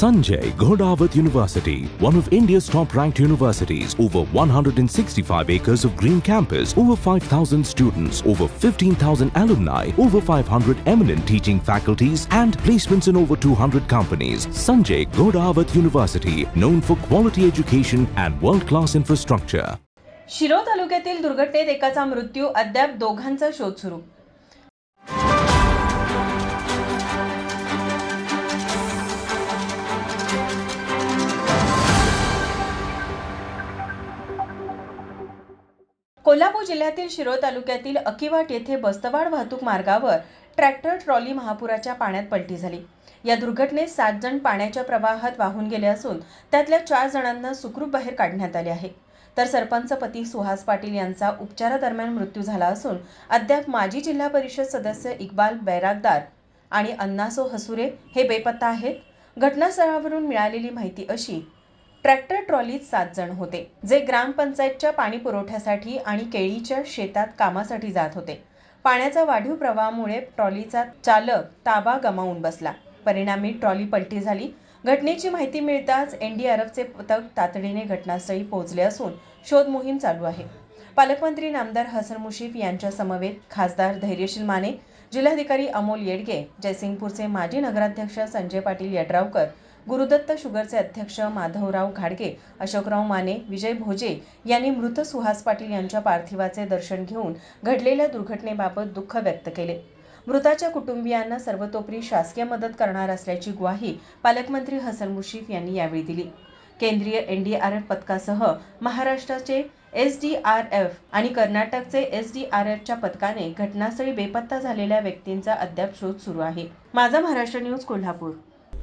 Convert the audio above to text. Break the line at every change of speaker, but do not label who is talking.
Sanjay Ghodawat University, one of India's top ranked universities, over 165 acres of green campus, over 5,000 students, over 15,000 alumni, over 500 eminent teaching faculties, and placements in over 200 companies. Sanjay Ghodawat University, known for quality education and world class infrastructure.
शिरो तालुक्यातील दुर्घटनेत एकाचा मृत्यू अद्याप दोघांचा शोध सुरू कोल्हापूर जिल्ह्यातील शिरोळ तालुक्यातील अकिवाट येथे बस्तवाड वाहतूक मार्गावर ट्रॅक्टर ट्रॉली महापुराच्या पाण्यात पलटी झाली. या दुर्घटनेत सात जण पाण्याच्या प्रवाहात वाहून गेले असून त्यातल्या चार जणांना सुखरूप बाहेर काढण्यात आले आहे. तर सरपंच पती सुहास पाटील यांचा उपचारादरम्यान मृत्यू झाला असून अद्याप माजी जिल्हा परिषद सदस्य इक्बाल बैरागदार आणि अन्नासो हसुरे हे बेपत्ता आहेत. घटनास्थळावरून मिळालेली माहिती अशी ट्रॅक्टर ट्रॉलीत सात जण होते जे ग्रामपंचायतच्या पाणी पुरवठ्यासाठी आणि केळीच्या शेतात कामासाठी जात होते. पाण्याचा वाढीव प्रवाहामुळे ट्रॉलीचा चालक ताबा गमावून बसला. परिणामी ट्रॉली पलटी झाली. घटनेची माहिती मिळताच एनडीआरएफचे पथक तातडीने घटनास्थळी पोहोचले असून शोध मोहीम चालू आहे. पालकमंत्री नामदार हसन मुशीफ यांच्या समवेत खासदार धैर्यशील माने जिल्हाधिकारी अमोल येडगे जयसिंगपूरचे माजी नगराध्यक्ष संजय पाटील यड्रावकर गुरुदत्त शुगरचे अध्यक्ष माधवराव घाडगे अशोकराव माने विजय भोजे यांनी मृत सुहास पाटील यांच्या पार्थिवाचे दर्शन घेऊन घडलेल्या दुर्घटनेबाबत दुःख व्यक्त केले. मृताच्या कुटुंबियांना सर्वतोपरी शासकीय मदत करणार असल्याची ग्वाही पालकमंत्री हसन मुशीफ यांनी यावेळी दिली. केंद्रीय एनडीआरएफ पथकासह महाराष्ट्राचे एस डी आर एफ आणि कर्नाटकचे एस डी आर एफच्या पथकाने घटनास्थळी बेपत्ता झालेल्या व्यक्तींचा अद्याप शोध सुरू आहे. माझा महाराष्ट्र न्यूज कोल्हापूर.